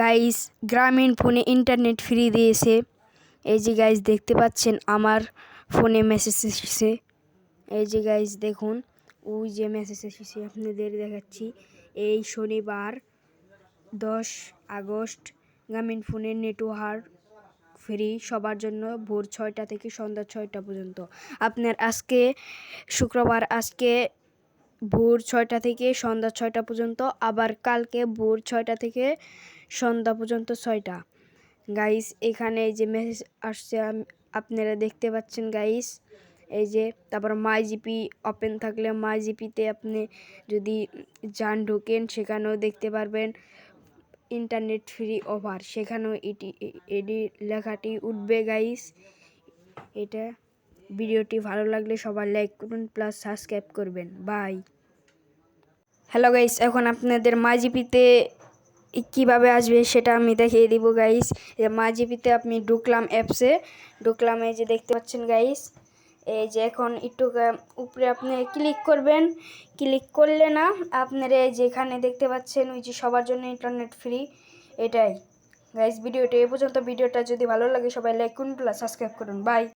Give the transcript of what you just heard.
Guys গ্রামীণ ফোনে internet free দিয়েছে। এই যে গাইস দেখতে পাচ্ছেন আমার ফোনে মেসেজ এসেছে। এই যে গাইস দেখুন। ওই যে মেসেজ এসেছে আপনাদের দেখাচ্ছি। এই শনিবার দশ আগস্ট গ্রামীণ ফোনের নেটওয়ার্ক ফ্রি সবার জন্য ভোর ছয়টা থেকে সন্ধ্যা ছয়টা পর্যন্ত। আপনার আজকে শুক্রবার, আজকে ভোর ছয়টা থেকে সন্ধ্যা ছয়টা পর্যন্ত, আবার কালকে ভোর ছয়টা থেকে সন্ধ্যা পর্যন্ত ছয়টা। গাইস এখানে এই যে মেসেজ আসছে আপনারা দেখতে পাচ্ছেন গাইস এই যে, তারপর মাই জিপি ওপেন থাকলে মাই জিপিতে আপনি যদি যান ঢোকেন, সেখানেও দেখতে পারবেন ইন্টারনেট ফ্রি অফার সেখানেও এটি এটি লেখাটি উঠবে গাইস এটা ভিডিওটি ভালো লাগলে সবাই লাইক করুন প্লাস সাবস্ক্রাইব করবেন। বাই হ্যালো গাইস এখন আপনাদের মাজিপিতে কীভাবে আসবে সেটা আমি দেখিয়ে দিব গাইস মাজিপিতে আপনি ঢুকলাম অ্যাপসে ঢুকলাম এই যে দেখতে পাচ্ছেন গাইস এই যে এখন একটু উপরে আপনি ক্লিক করবেন। ক্লিক করলে না আপনারা যেখানে দেখতে পাচ্ছেন, ওই যে সবার জন্য ইন্টারনেট ফ্রি এটাই। গাইস ভিডিওটা এ পর্যন্ত, ভিডিওটা যদি ভালো লাগে সবাই লাইক করুন প্লাস সাবস্ক্রাইব করুন। বাই